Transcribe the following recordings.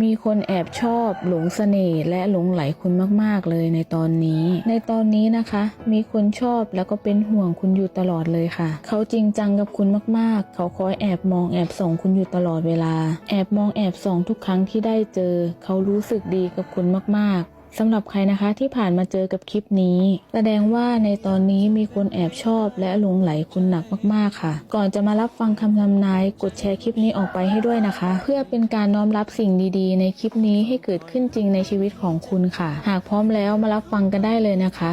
มีคนแอบชอบหลงเสน่ห์และหลงไหลคุณมากๆเลยในตอนนี้ ในตอนนี้นะคะ มีคนชอบแล้วก็เป็นห่วงคุณอยู่ตลอดเลยค่ะ เขาจริงจังกับคุณมากๆ เขาคอยแอบมองแอบส่องคุณอยู่ตลอดเวลา แอบมองแอบส่องทุกครั้งที่ได้เจอ เขารู้สึกดีกับคุณมาก สำหรับใครนะคะที่ผ่านมาเจอกับคลิปนี้ แสดงว่าในตอนนี้มีคนแอบชอบและหลงไหลคุณหนักมากๆค่ะ ก่อนจะมารับฟังคำทำนายกดแชร์คลิปนี้ออกไปให้ด้วยนะคะ เพื่อเป็นการน้อมรับสิ่งดีๆ ในคลิปนี้ให้เกิดขึ้นจริงในชีวิตของคุณค่ะ หากพร้อมแล้วมารับฟังกันได้เลยนะคะ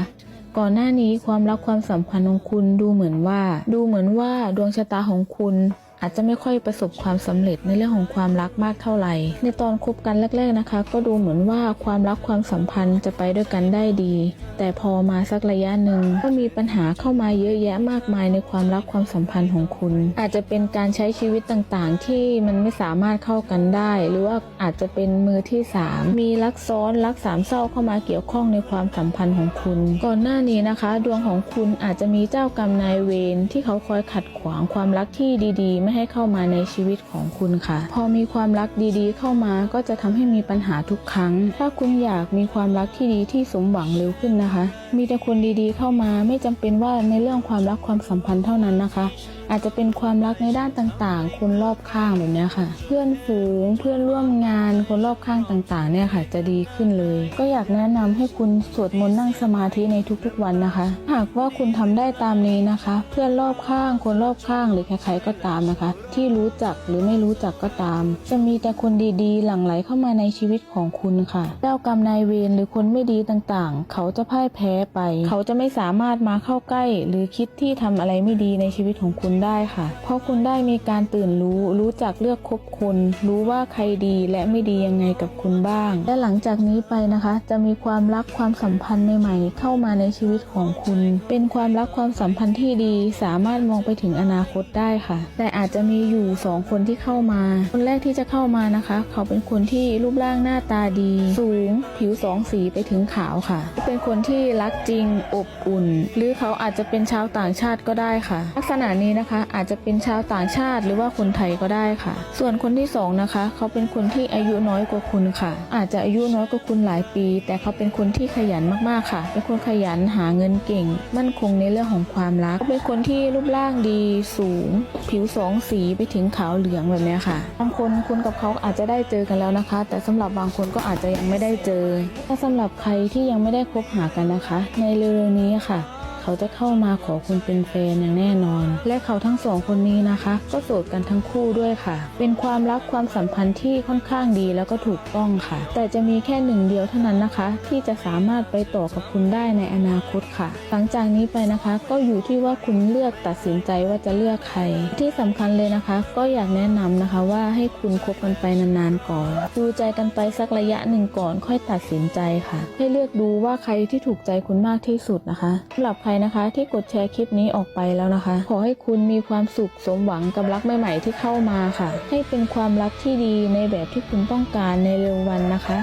ก่อนหน้านี้ความรักความสัมพันธ์ของคุณดูเหมือนว่า ดูเหมือนว่าดวงชะตาของคุณ อาจจะไม่ค่อยประสบความสำเร็จในเรื่องของความรักมากเท่าไหร่ ในตอนคบกันแรก ๆนะคะ ก็ดูเหมือนว่าความรักความสัมพันธ์จะไปด้วยกันได้ดี แต่พอมาสักระยะหนึ่งก็มีปัญหาเข้ามาเยอะแยะมากมายในความรักความสัมพันธ์ของคุณ อาจจะเป็นการใช้ชีวิตต่างๆ ที่มันไม่สามารถเข้ากันได้ หรือว่าอาจจะเป็นมือที่สามมีรักซ้อนรักสามเศร้าเข้ามาเกี่ยวข้องในความสัมพันธ์ของคุณ ก่อนหน้านี้นะคะ ดวงของคุณอาจจะมีเจ้ากรรมนายเวรที่เขาคอยขัดขวางความรักที่ดีๆไม่ให้เข้ามาในชีวิตของคุณค่ะ พอมีความรักดีๆ เข้ามาก็จะทำให้มีปัญหาทุกครั้ง ถ้าคุณอยากมีความรักที่ดีที่สมหวังเร็วขึ้นนะคะ มีแต่คนดีๆ เข้ามาไม่จำเป็นว่าในเรื่องความรักความสัมพันธ์เท่านั้นนะคะ อาจจะเป็นความรักในด้านต่างๆ คนรอบข้างแบบนี้ค่ะ เพื่อนฝูงเพื่อนร่วมงานคนรอบข้างต่างๆเนี่ยค่ะ จะดีขึ้นเลย ก็อยากแนะนำให้คุณสวดมนต์นั่งสมาธิในทุกๆวันนะคะ หากว่าคุณทำได้ตามนี้นะคะ เพื่อนรอบข้างคนรอบข้างหรือใครๆก็ตามนะคะที่รู้จักหรือไม่รู้จักก็ตาม จะมีแต่คนดีๆ หลั่งไหลเข้ามาในชีวิตของคุณค่ะ เจ้ากรรมนายเวรหรือคนไม่ดีต่างๆ เขาจะพ่ายแพ้ไป เขาจะไม่สามารถมาเข้าใกล้ หรือคิดที่ทำอะไรไม่ดีในชีวิตของคุณได้ค่ะ เพราะคุณได้มีการตื่นรู้ รู้จักเลือกคบคน รู้ว่าใครดีและไม่ดียังไงกับคุณบ้าง และหลังจากนี้ไปนะคะ จะมีความรักความสัมพันธ์ใหม่ๆ เข้ามาในชีวิตของคุณ เป็นความรักความสัมพันธ์ที่ดี สามารถมองไปถึงอนาคตได้ค่ะ แต่อาจจะมีอยู่สองคนที่เข้ามา คนแรกที่จะเข้ามานะคะ เขาเป็นคนที่รูปร่างหน้าตาดี สูง ผิวสองสีไปถึงขาวค่ะ เป็นคนที่รักจริงอบอุ่น หรือเขาอาจจะเป็นชาวต่างชาติก็ได้ค่ะ ลักษณะนี้นะคะอาจจะเป็นชาวต่างชาติหรือว่าคนไทยก็ได้ค่ะ ส่วนคนที่สองนะคะเขาเป็นคนที่อายุน้อยกว่าคุณค่ะ อาจจะอายุน้อยกว่าคุณหลายปี แต่เขาเป็นคนที่ขยันมากๆค่ะ เป็นคนขยันหาเงินเก่ง มั่นคงในเรื่องของความรักเขาเป็นคนที่รูปร่างดีสูง ผิวสองสีไปถึงขาวเหลืองแบบนี้ค่ะ บางคนคุณกับเขาอาจจะได้เจอกันแล้วนะคะ แต่สำหรับบางคนก็อาจจะยังไม่ได้เจอ ถ้าสำหรับใครที่ยังไม่ได้คบหากันนะคะ ในเร็วๆนี้ค่ะ เขาจะเข้ามาขอคุณเป็นแฟนอย่างแน่นอน และเขาทั้งสองคนนี้นะคะ ก็โสดกันทั้งคู่ด้วยค่ะ เป็นความรักความสัมพันธ์ที่ค่อนข้างดีแล้วก็ถูกต้องค่ะ แต่จะมีแค่หนึ่งเดียวเท่านั้นนะคะ ที่จะสามารถไปต่อกับคุณได้ในอนาคตค่ะ หลังจากนี้ไปนะคะ ก็อยู่ที่ว่าคุณเลือกตัดสินใจว่าจะเลือกใคร ที่สำคัญเลยนะคะ ก็อยากแนะนำนะคะว่าให้คุณคบกันไปนานๆก่อน ดูใจกันไปสักระยะหนึ่งก่อนค่อยตัดสินใจค่ะ ให้เลือกดูว่าใครที่ถูกใจคุณมากที่สุดนะคะสำหรับใครนะคะ ที่กดแชร์คลิปนี้ออกไปแล้วนะคะ ขอให้คุณมีความสุขสมหวังกับรักใหม่ๆที่เข้ามาค่ะ ให้เป็นความรักที่ดีในแบบที่คุณต้องการในเร็ววันนะคะ